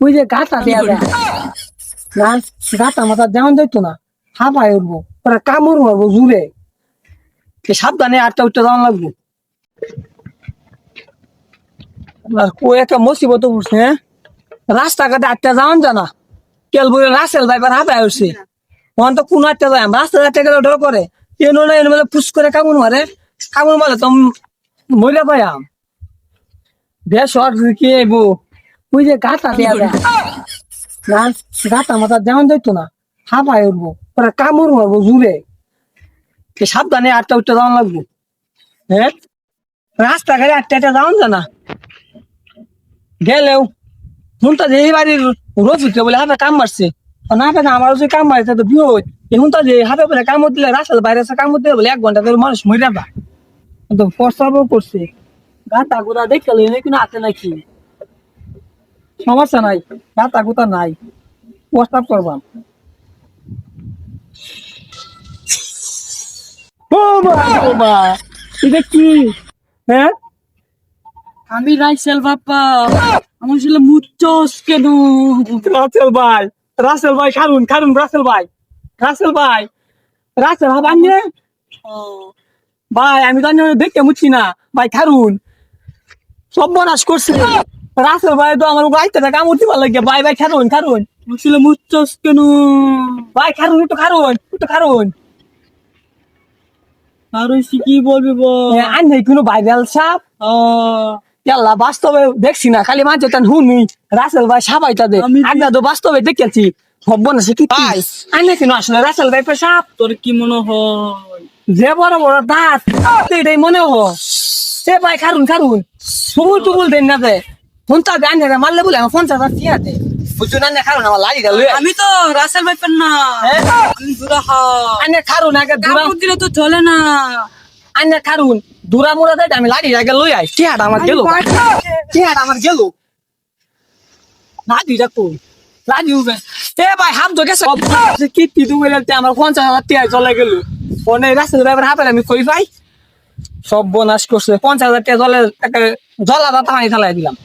ওই যে গাটা দেয়া যায় না গাটা মাথা যেমন যাইতো না। হাঁপায় উঠবো ওরা কামড় মারবো জুড়ে। সাবধানে আটটা উঠতে যাওয়া লাগবো। কো একটা মুসিবত উঠছে হ্যাঁ? রাস্তাঘাটে আটটা যাওয়ান জানা কেল বলে রাসেল ভাইবার হাঁপায় উঠছে। ওখান তো কোন আটটা যায় রাস্তা আটটা গেলে ডর করে। এনো না এনো ফুস করে কামড় মারে। কামড় মারে তো মরে পাইয়াম। বেশ আর কি এবো। ওই যে গাটা দেয়া যায়। না গাটা মাথা যেমন যাইতো না হাঁপায় উঠবো ওরা কামড় মারবো জুড়ে। সাবধানে আটটা উঠতে যাওয়া লাগবো। হ্যাঁ রাস্তাঘাটে আটটা আটটা যাওয়ান জানা গেলেও হুনটা যে এই বাড়ির রফিককে বলে হাতে কাম মারছে। না পেলে আমার যে কাম মারছে তো বিয়ে এখন তো যে হাতে বলে কামড় দিলে রাস্তার বাইরে এসে কামড় দিলে বলে এক ঘণ্টা ধরে মানুষ মরে যাবা। তো প্রস্তাবও করছে। গাতা গুড়া দেখতে লই কোনো আছে নাকি সমস্যা নাই গাতা গুতা নাই প্রস্তাব করবাম। এটা কি? হ্যাঁ? আমি রাইসেল বাপ্পা আমার ছেলে কেন? রাসেল ভাই রাসেল ভাই খারুন খারুন রাসেল ভাই রাসেল ভাই রাসেল আনিয়ে ভাই আমি তো দেখতে মুচ্ছি না। ভাই খারুন সব বনাস করছে। রাসেল ভাই তো আমার গাইতে না কামড় দিবার লাগে ভাই ভাই খারুন খারুন। আমার ছেলে মুচ্চস কেন? ভাই খারুন একটু খারুন একটু খারুন। আর ওই কি বলবি বল? আনলে কোনো ভাইরাল সাপ। ইয়াল্লা বাস্তবে দেখছি না খালি মাঝে টান হুনি রাসেল ভাই সাবাই তাদের আমি- আগে তো বাস্তবে দেখেছি হব না সে কি? ভাই। আনে কেন আসলে রাসেল ভাই সাপ। তোর কি মনে হয়? যে বড় বড় দাঁত এটাই মনে হয়। সে ভাই খারুন খারুন। সুবুল টুবুল দেন না দে। ফোন তা গান রে মারলে বলে আমার ফোন চার্জার কি আছে বুঝছ না খারুন আমার লাগি গেল আমি তো রাসেল ভাইপার না। আমি দুরা হা আনে খারুন আগে দূরা কাপড় দিলে তো চলে না। আনে খারুন দূরা মুরা দেয় আমি লাগি আগে লই আই কি হাট আমার গেল? কি হাট আমার গেল? না দিটা কই লাজি উবে এ ভাই হাম তো গেছে। কি কি দু বলে আমার ফোন চার্জার টিয়া চলে গেল। ফোনে রাস্তা ড্রাইভার হাপে আমি কই ভাই সব বনাশ করছে পঞ্চাশ হাজার টাকা জলে একটা জলা দাতা পানি ফেলাই দিলাম।